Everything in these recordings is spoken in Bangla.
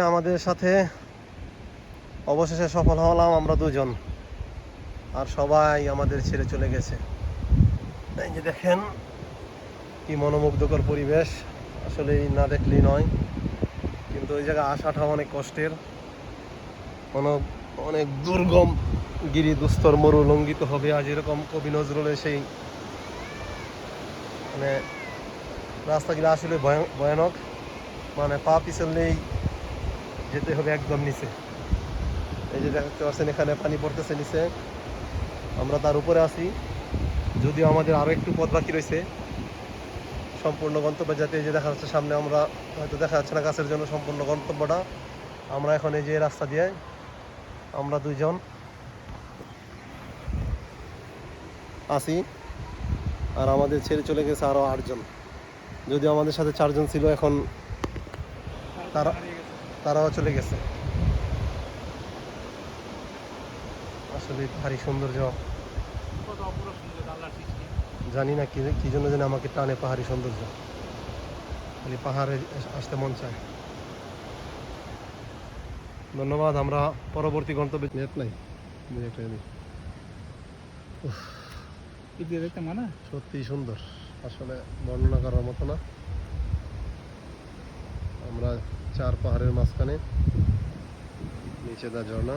আমাদের সাথে অবশেষে সফল হলাম আমরা দুজন। আর সবাই আমাদের ছেড়ে চলে গেছে। এই যে দেখেন কি মনোমুগ্ধকর পরিবেশ। আসলে না দেখলেই নয়। কিন্তু ওই জায়গায় আসাটা অনেক কষ্টের। অনেক অনেক দুর্গম গিরি দুস্তর মরু লঙ্ঘিত হবে আজ এরকম কবি নজরুলের সেই মানে রাস্তাগুলো আসলে ভয়- ভয়ানক। মানে পা পিছললেই যেতে হবে একদম নিচে। এই যে দেখতে পাচ্ছেন, এখানে পানি পড়তেছে নিচে। আমরা তার উপরে আছি। যদিও আমাদের আরও একটু পথ বাকি রয়েছে। সম্পূর্ণ গন্তব্যে যাতে এই যে দেখা যাচ্ছে সামনে আমরা হয়তো দেখা যাচ্ছে না গাছের জন্য সম্পূর্ণ গন্তব্যটা। আমরা এখন এই যে রাস্তা দিয়ে আমরা দুইজন আছি। আর আমাদের ছেড়ে চলে গেছে আরও আটজন। যদিও আমাদের সাথে চারজন ছিল, এখন তারা তারাও চলে গেছে। আসলে ভারী সৌন্দর্য। জানি না কি জন্য যেন আমাকে টানে পাহাড়ি সৌন্দর্য। খালি পাহাড়ে আসতে মন চায়। ধন্যবাদ আমরা পরবর্তী গন্তব্যে নেট নাই। সত্যি সুন্দর। আসলে বর্ণনা করার মতো না। আমরা চার পাহাড়ের মাঝখানে। নিচে দা ঝর্ণা।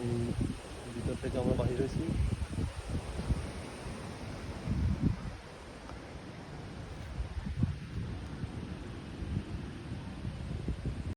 এই ভিতর থেকে আমরা বাহির হয়েছি।